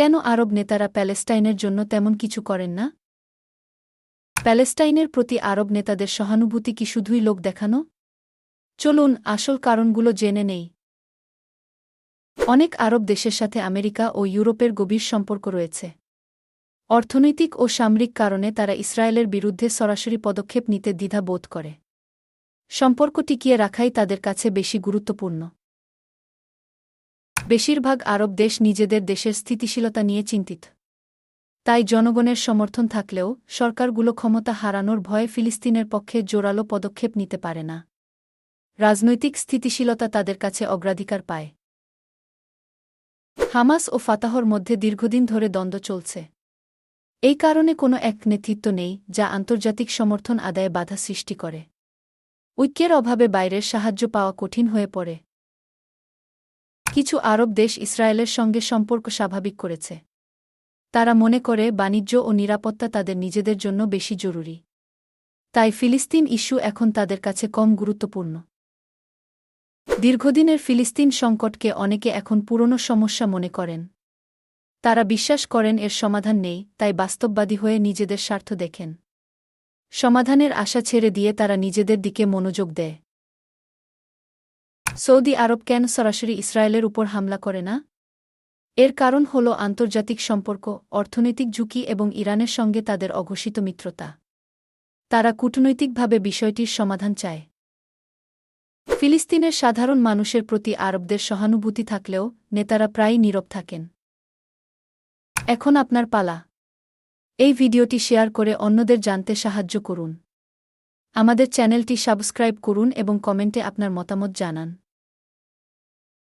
কেন আরব নেতারা প্যালেস্টাইনের জন্য তেমন কিছু করেন না? প্যালেস্টাইনের প্রতি আরব নেতাদের সহানুভূতি কি শুধুই লোক দেখানো? চলুন আসল কারণগুলো জেনে নেই। অনেক আরব দেশের সাথে আমেরিকা ও ইউরোপের গভীর সম্পর্ক রয়েছে। অর্থনৈতিক ও সামরিক কারণে তারা ইসরায়েলের বিরুদ্ধে সরাসরি পদক্ষেপ নিতে দ্বিধা বোধ করে। সম্পর্ক টিকিয়ে রাখাই তাদের কাছে বেশি গুরুত্বপূর্ণ। বেশিরভাগ আরব দেশ নিজেদের দেশের স্থিতিশীলতা নিয়ে চিন্তিত। তাই জনগণের সমর্থন থাকলেও সরকারগুলো ক্ষমতা হারানোর ভয়ে ফিলিস্তিনের পক্ষে জোরালো পদক্ষেপ নিতে পারে না। রাজনৈতিক স্থিতিশীলতা তাদের কাছে অগ্রাধিকার পায়। হামাস ও ফাতাহর মধ্যে দীর্ঘদিন ধরে দ্বন্দ্ব চলছে। এই কারণে কোনো এক নেতৃত্ব নেই যা আন্তর্জাতিক সমর্থন আদায়ে বাধা সৃষ্টি করে। ঐক্যের অভাবে বাইরের সাহায্য পাওয়া কঠিন হয়ে পড়ে। কিছু আরব দেশ ইসরায়েলের সঙ্গে সম্পর্ক স্বাভাবিক করেছে। তারা মনে করে বাণিজ্য ও নিরাপত্তা তাদের নিজেদের জন্য বেশি জরুরি। তাই ফিলিস্তিন ইস্যু এখন তাদের কাছে কম গুরুত্বপূর্ণ। দীর্ঘদিনের ফিলিস্তিন সংকটকে অনেকে এখন পুরনো সমস্যা মনে করেন। তারা বিশ্বাস করেন এর সমাধান নেই, তাই বাস্তববাদী হয়ে নিজেদের স্বার্থ দেখেন। সমাধানের আশা ছেড়ে দিয়ে তারা নিজেদের দিকে মনোযোগ দেয়। সৌদি আরব কেন সরাসরি ইসরায়েলের উপর হামলা করে না? এর কারণ হল আন্তর্জাতিক সম্পর্ক, অর্থনৈতিক ঝুঁকি এবং ইরানের সঙ্গে তাদের অঘোষিত মিত্রতা। তারা কূটনৈতিকভাবে বিষয়টির সমাধান চায়। ফিলিস্তিনের সাধারণ মানুষের প্রতি আরবদের সহানুভূতি থাকলেও নেতারা প্রায়ই নীরব থাকেন। এখন আপনার পালা। এই ভিডিওটি শেয়ার করে অন্যদের জানতে সাহায্য করুন। আমাদের চ্যানেলটি সাবস্ক্রাইব করুন এবং কমেন্টে আপনার মতামত জানান।